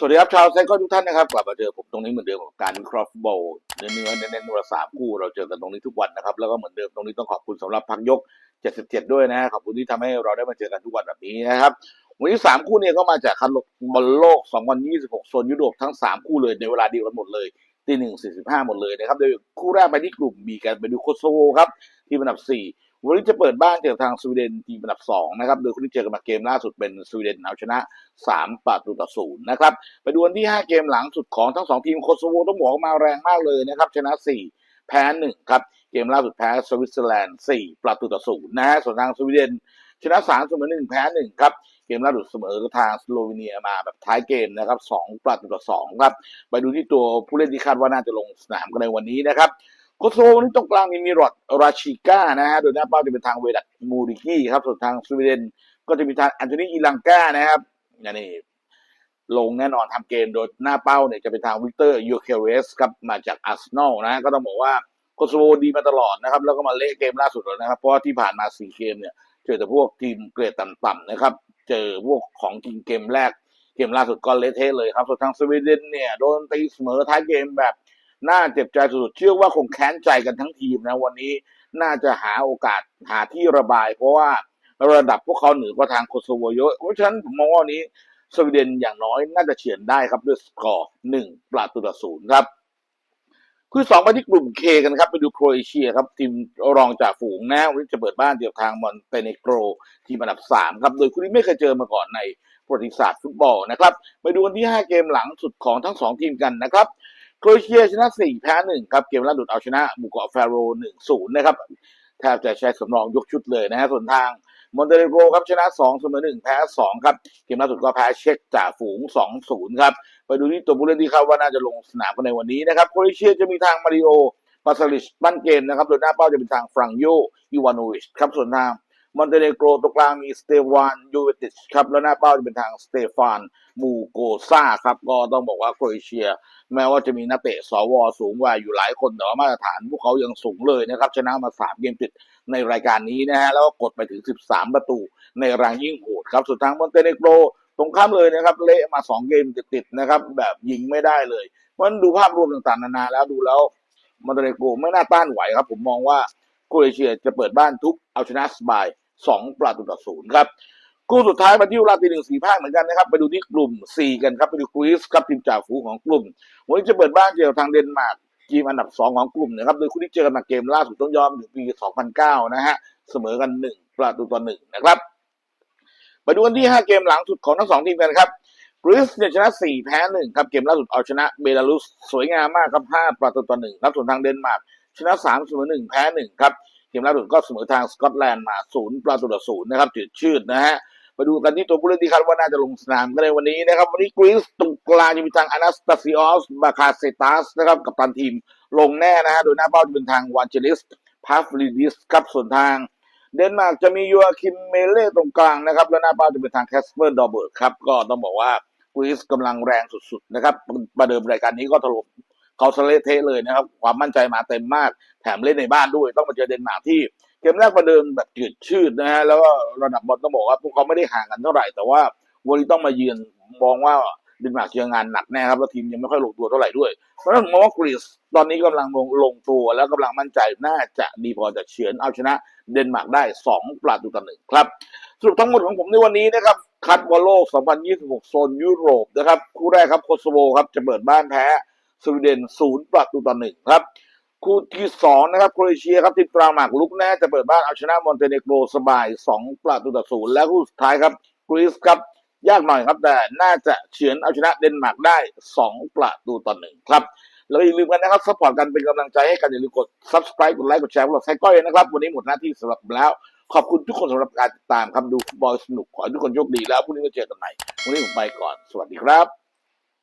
สวัสดีครับชาวไซคิลทุกท่านนะครับกลับมาเจอผมตรงนี้เหมือนเดิมกับการคราะห์ฟุตบอลเนื้อเนื้อเน้นๆวันลสามคู่เราเจอกันตรงนี้ทุกวันนะครับแล้วก็เหมือนเดิมตรงนี้ต้องขอบคุณสำหรับพักยก 77 ด้วยนะขอบคุณที่ทำให้เราได้มาเจอกันทุกวันแบบนี้นะครับวันนี้สามคู่เนี่ยก็มาจากคันบอลโลก 2026โซนยุโรปทั้งสามคู่เลยในเวลาเดียวกันหมดเลยตีหนึ่งสี่สิบห้าหมดเลยนะครับโดยคู่แรกไปที่กลุ่มบีกันไปดูโคโซโวครับทีมอันดับสี่ วันนี้จะเปิดบ้านเจอทางสวีเดนทีมอันดับสองนะครับ โดยคนที่เจอกันมาเกมล่าสุดเป็นสวีเดนเอาชนะ 3ประตูต่อศูนย์นะครับ ไปดูวันที่ 5 เกมหลังสุดของทั้งสองทีมโคโซโวต้องบอกว่ามาแรงมากเลยนะครับ ชนะ 4 แพ้ 1 ครับ เกมล่าสุดแพ้สวิตเซอร์แลนด์ 4 ประตูต่อศูนย์นะฮะ ส่วนทางสวีเดนชนะ 3 เสมอ 1 แพ้ 1 ครับ เกมล่าสุดเสมอทางสโลวีเนียมาแบบท้ายเกมนะครับ 2 ประตูต่อ2ครับ ไปดูที่ตัวผู้เล่นที่คาดว่าน่าจะลงสนามกันในวันนี้นะครับ โคโซโวนี่ตรงกลางมีมีรอดราชิก้านะฮะโดยหน้าเป้าจะเป็นทางเวดัตมูริกี้ครับส่วนทางสวีเดนก็จะมีทางแอนโทนีอีลังกานะครับอันนี้ลงแน่นอนทำเกมโดยหน้าเป้าเนี่ยจะเป็นทางวิกเตอร์ยูเคเรสครับมาจากอาร์เซนอลนะฮะก็ต้องบอกว่าโคโซโวดีมาตลอดนะครับ แล้วก็มาเละเกมล่าสุดแล้วนะครับ เพราะที่ผ่านมาสี่เกมเนี่ยเจอแต่พวกทีมเกรดต่ำๆนะครับ เจอพวกของทีมเกมแรกเกมล่าสุดก็เละเทะเลยครับส่วนทางสวีเดนเนี่ยโดนตีเสมอท้ายเกมแบบ น่าเจ็บใจสุดๆเชื่อว่าคงแค้นใจกันทั้งทีมนะวันนี้น่าจะหาโอกาสหาที่ระบาย เพราะว่าระดับพวกเขาเหนือกว่าทางโคโซโวเยอะเพราะฉะนั้นผมมองว่านี้สวีเดนอย่างน้อยน่าจะเฉือนได้ครับด้วยสกอร์หนึ่งประตูต่อศูนย์ครับคือสองไปที่กลุ่มเคกันครับ ไปดูโครเอเชียครับ ทีมรองจากฝูงนะวันนี้จะเปิดบ้านเดียวทางมอนเตเนโกร ทีมอันดับสามครับ โดยคู่นี้ไม่เคยเจอมาก่อนในประวัติศาสตร์ฟุตบอลนะครับ ไปดูกันที่ห้าเกมหลังสุดของทั้งสองทีมกันนะครับ โครเอเชียชนะ4แพ้1ครับ เกมล่าสุดเอาชนะหมู่เกาะแฟโรห์1-0นะครับแทบจะใช้สำรองยกชุดเลยนะฮะส่วนทางมอนเตเนโกรครับชนะ2เสมอ1แพ้2ครับ เกมล่าสุดก็แพ้เช็กจ่าฝูง2-0ครับ ไปดูที่ตัวผู้เล่นที่คาดว่าน่าจะลงสนามกันในวันนี้นะครับโครเอเชียจะมีทางมาริโอปาซาลิชปั้นเกมนะครับโดยหน้าเป้าจะเป็นทางฟรังโยอีวานโนวิชครับส่วนทาง มอนเตเนโกรตรงกลางมีสเตวานยูเวติชครับ แล้วหน้าเป้าจะเป็นทางสเตฟานมูโกซาครับ ก็ต้องบอกว่าโครเอเชีย แม้ว่าจะมีนักเตะสวสูงว่าอยู่หลายคน แต่ว่ามาตรฐานพวกเขายังสูงเลยนะครับ ชนะมาสามเกมติดในรายการนี้นะฮะ แล้วก็กดไปถึง 13 ประตูในรางยิ่งโหดครับ สุดท้างมอนเตเนโกรตรงข้ามเลยนะครับ เละมา 2 เกมติดๆนะครับ แบบยิงไม่ได้เลยเพราะฉะนั้นดูภาพรวมต่างๆนานาแล้วดูแล้วมอนเตเนโกรไม่น่าต้านไหวครับ ผมมองว่าโครเอเชียจะเปิดบ้านทุบเอาชนะสบาย 2ประตูต่อศูนย์ครับคู่สุดท้ายมาที่เวลาตีหนึ่งสี่ภาคเหมือนกันนะครับ ไปดูที่กลุ่ม4กันครับ ไปดูกรีซครับทีมจ่าฝูงของกลุ่ม วันนี้จะเปิดบ้านเจอทางเดนมาร์กทีมอันดับ2ของกลุ่มนะครับ โดยคู่ที่เจอกันมาเกมล่าสุดต้องยอมถึงปี2009นเก้านะฮะ เสมอกัน1ประตูต่อ1นะครับไปดูกันที่5เกมหลังสุดของทั้งสองทีมกันครับกรีซเนี่ยชนะ4แพ้1ครับ เกมล่าสุดเอาชนะเบลารุสสวยงามมากครับ5ประตูต่อ1ครับส่วนทางเดนมาร์กชนะ3เสมอ1แพ้1ครับ เกมล่าสุดก็เสมอทางสกอตแลนด์มา0ประตูต่อ0นะครับจืดชืดนะฮะไปดูกันที่ตัวผู้เล่นที่คาดว่าน่าจะลงสนามกันในวันนี้นะครับ วันนี้กรีซตรงกลางจะมีทางอนาสตาซิออสบาคาเซตัสนะครับกับตันทีมลงแน่นะฮะโดยหน้าเป้าจะเป็นทางวานเจลิสพาฟลิดิสครับส่วนทาง เดนมาร์กจะมียูอาคิมเมเล่ตรงกลางนะครับ แล้วหน้าเป้าจะเป็นทางแคสเปอร์ดอเบิร์กครับก็ต้องบอกว่ากรีซกำลังแรงสุดๆนะครับประเดิมรายการนี้ก็ถล่ม เขาสเลเทเลยนะครับ ความมั่นใจมาเต็มมาก แถมเล่นในบ้านด้วย ต้องมาเจอเดนมาร์กที่เกมแรกประเดิมแบบจืดชืดนะฮะแล้วก็ระดับบอลต้องบอกว่าพวกเขาไม่ได้ห่างกันเท่าไหร่ แต่ว่าวันนี้ต้องมาเยือนมองว่าเดนมาร์กเจองานหนักแน่ครับแล้วทีมยังไม่ค่อยลงตัวเท่าไหร่ด้วยเพราะฉะนั้นมองว่ากรีซตอนนี้กำลังลงลงตัวแล้วกำลังมั่นใจน่าจะดีพอจะเฉือนเอาชนะเดนมาร์กได้ 2 ประตูต่อหนึ่งครับสรุปทั้งหมดของผมในวันนี้นะครับคัดบอลโลก 2026 โซนยุโรปนะครับคู่แรกครับโคโซโวครับจะเปิดบ้านแพ้ สวีเดน0ประตูต่อหนึ่งครับคู่ที่สองนะครับโครเอเชียครับทีมตราหมากลุกแน่จะเปิดบ้านเอาชนะมอนเตเนโกรสบาย2ประตูต่อศูนย์และคู่สุดท้ายครับกรีซครับยากหน่อยครับแต่น่าจะเฉือนเอาชนะเดนมาร์กได้ 2 ประตูต่อหนึ่งครับแล้วอย่าลืมกันนะครับสปอร์ตกันเป็นกำลังใจให้กันอย่าลืมกด subscribe กดไลค์กดแชร์พวกเราไซก้อยนะครับ วันนี้หมดหน้าที่สำหรับแล้ว ขอบคุณทุกคนสำหรับการติดตามครับดูบอลสนุกขอให้ทุกคนโชคดีแล้วพรุ่งนี้มาเจอกันใหม่วันนี้ผมไปก่อน สวัสดีครับ